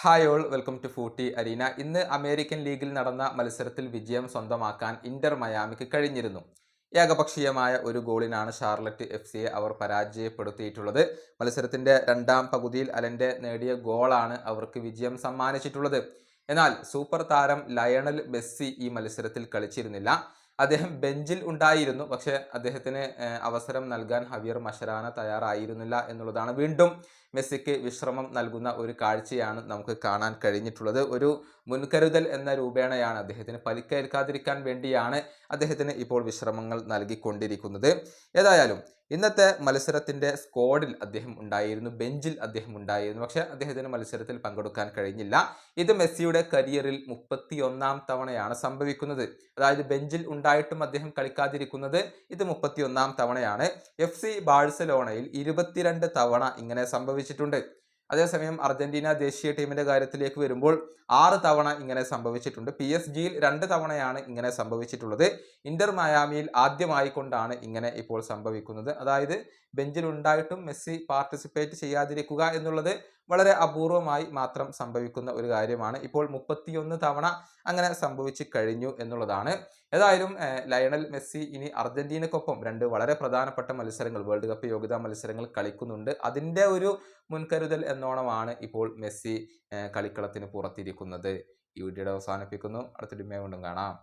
Hi all welcome to footy arena ഇന്ന് American ലീഗിൽ നടന്ന മത്സരത്തിൽ വിജയം സ്വന്തമാക്കാൻ ഇന്റർ മയാമിക്ക് കഴിഞ്ഞിരുന്നു. ഏകപക്ഷീയമായ ഒരു ഗോളിനാണ് ഷാർലറ്റ് എഫ് സിയെ അവർ പരാജയപ്പെടുത്തിയിട്ടുള്ളത്. മത്സരത്തിന്റെ രണ്ടാം പകുതിയിൽ അലന്റെ നേടിയ ഗോളാണ് അവർക്ക് വിജയം സമ്മാനിച്ചിട്ടുള്ളത്. എന്നാൽ സൂപ്പർ താരം ലയണൽ മെസ്സി ഈ മത്സരത്തിൽ കളിച്ചിരുന്നില്ല. അദ്ദേഹം ബെഞ്ചിൽ ഉണ്ടായിരുന്നു. പക്ഷെ അദ്ദേഹത്തിന് അവസരം നൽകാൻ ഹവിയർ മഷരാന തയ്യാറായിരുന്നില്ല എന്നുള്ളതാണ് വീണ്ടും മെസ്സിക്ക് വിശ്രമം നൽകുന്ന ഒരു കാഴ്ചയാണ് നമുക്ക് കാണാൻ കഴിഞ്ഞിട്ടുള്ളത്. ഒരു മുൻകരുതൽ എന്ന രൂപേണയാണ് അദ്ദേഹത്തിന് പരിക്കേൽക്കാതിരിക്കാൻ വേണ്ടിയാണ് അദ്ദേഹത്തിന് ഇപ്പോൾ വിശ്രമങ്ങൾ നൽകിക്കൊണ്ടിരിക്കുന്നത്. ഏതായാലും ഇന്നത്തെ മത്സരത്തിന്റെ സ്ക്വാഡിൽ അദ്ദേഹം ഉണ്ടായിരുന്നു ബെഞ്ചിൽ അദ്ദേഹം ഉണ്ടായിരുന്നു. പക്ഷെ അദ്ദേഹത്തിന് മത്സരത്തിൽ പങ്കെടുക്കാൻ കഴിഞ്ഞില്ല. ഇത് മെസ്സിയുടെ കരിയറിൽ മുപ്പത്തിയൊന്നാം തവണയാണ് സംഭവിക്കുന്നത്. അതായത് ബെഞ്ചിൽ ഉണ്ടായിട്ടും അദ്ദേഹം കളിക്കാതിരിക്കുന്നത് ഇത് മുപ്പത്തിയൊന്നാം തവണയാണ്. എഫ് സി ബാഴ്സലോണയിൽ ഇരുപത്തിരണ്ട് തവണ ഇങ്ങനെ സംഭവിച്ചിട്ടുണ്ട്. അതേസമയം അർജന്റീന ദേശീയ ടീമിന്റെ കാര്യത്തിലേക്ക് വരുമ്പോൾ ആറ് തവണ ഇങ്ങനെ സംഭവിച്ചിട്ടുണ്ട്. പി എസ് ജിയിൽ രണ്ട് തവണയാണ് ഇങ്ങനെ സംഭവിച്ചിട്ടുള്ളത്. ഇന്റർ മയാമിയിൽ ആദ്യമായി കൊണ്ടാണ് ഇങ്ങനെ ഇപ്പോൾ സംഭവിക്കുന്നത്. അതായത് ബെഞ്ചിൽ ഉണ്ടായിട്ടും മെസ്സി പാർട്ടിസിപ്പേറ്റ് ചെയ്യാതിരിക്കുക എന്നുള്ളത് വളരെ അപൂർവമായി മാത്രം സംഭവിക്കുന്ന ഒരു കാര്യമാണ്. ഇപ്പോൾ മുപ്പത്തിയൊന്ന് തവണ അങ്ങനെ സംഭവിച്ചു കഴിഞ്ഞു എന്നുള്ളതാണ്. ഏതായാലും ലയണൽ മെസ്സി ഇനി അർജന്റീനക്കൊപ്പം രണ്ട് വളരെ പ്രധാനപ്പെട്ട മത്സരങ്ങൾ വേൾഡ് കപ്പ് യോഗ്യതാ മത്സരങ്ങൾ കളിക്കുന്നുണ്ട്. അതിന്റെ ഒരു മുൻകരുതൽ എന്നോണമാണ് ഇപ്പോൾ മെസ്സി കളിക്കളത്തിന് പുറത്തിരിക്കുന്നത്. ഈ വീഡിയോയുടെ അവസാനിപ്പിക്കുന്നു. അടുത്തൊരു വീണ്ടും കാണാം.